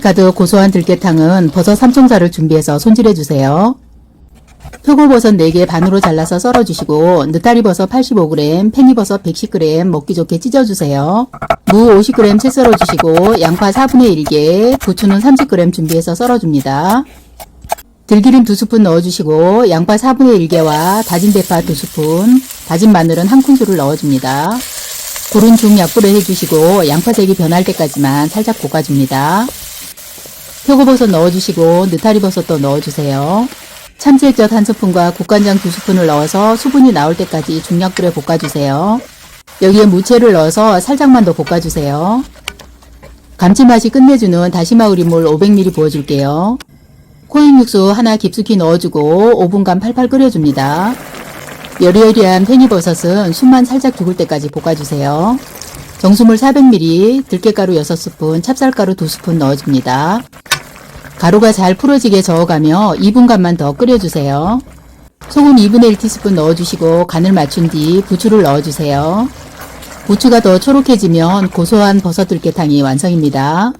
가득 고소한 들깨탕은 버섯 3총사를 준비해서 손질해 주세요. 표고버섯 4개 반으로 잘라서 썰어주시고 느타리버섯 85g, 팽이버섯 110g 먹기 좋게 찢어주세요. 무 50g 채 썰어주시고 양파 4분의 1개, 부추는 30g 준비해서 썰어줍니다. 들기름 2스푼 넣어주시고 양파 4분의 1개와 다진 대파 2스푼, 다진 마늘은 한 큰술을 넣어줍니다. 불은 중약불에 해주시고 양파색이 변할 때까지만 살짝 볶아줍니다. 표고버섯 넣어주시고 느타리버섯도 넣어주세요. 참치액젓 한 스푼과 국간장 두 스푼을 넣어서 수분이 나올 때까지 중약불에 볶아주세요. 여기에 무채를 넣어서 살짝만 더 볶아주세요. 감칠맛이 끝내주는 다시마 우린물 500ml 부어줄게요. 코인 육수 하나 깊숙이 넣어주고 5분간 팔팔 끓여줍니다. 여리여리한 팽이버섯은 숨만 살짝 죽을 때까지 볶아주세요. 정수물 400ml, 들깨가루 6스푼, 찹쌀가루 2스푼 넣어줍니다. 가루가 잘 풀어지게 저어가며 2분간만 더 끓여주세요. 소금 2분의 1티스푼 넣어주시고 간을 맞춘 뒤 부추를 넣어주세요. 부추가 더 초록해지면 고소한 버섯 들깨탕이 완성입니다.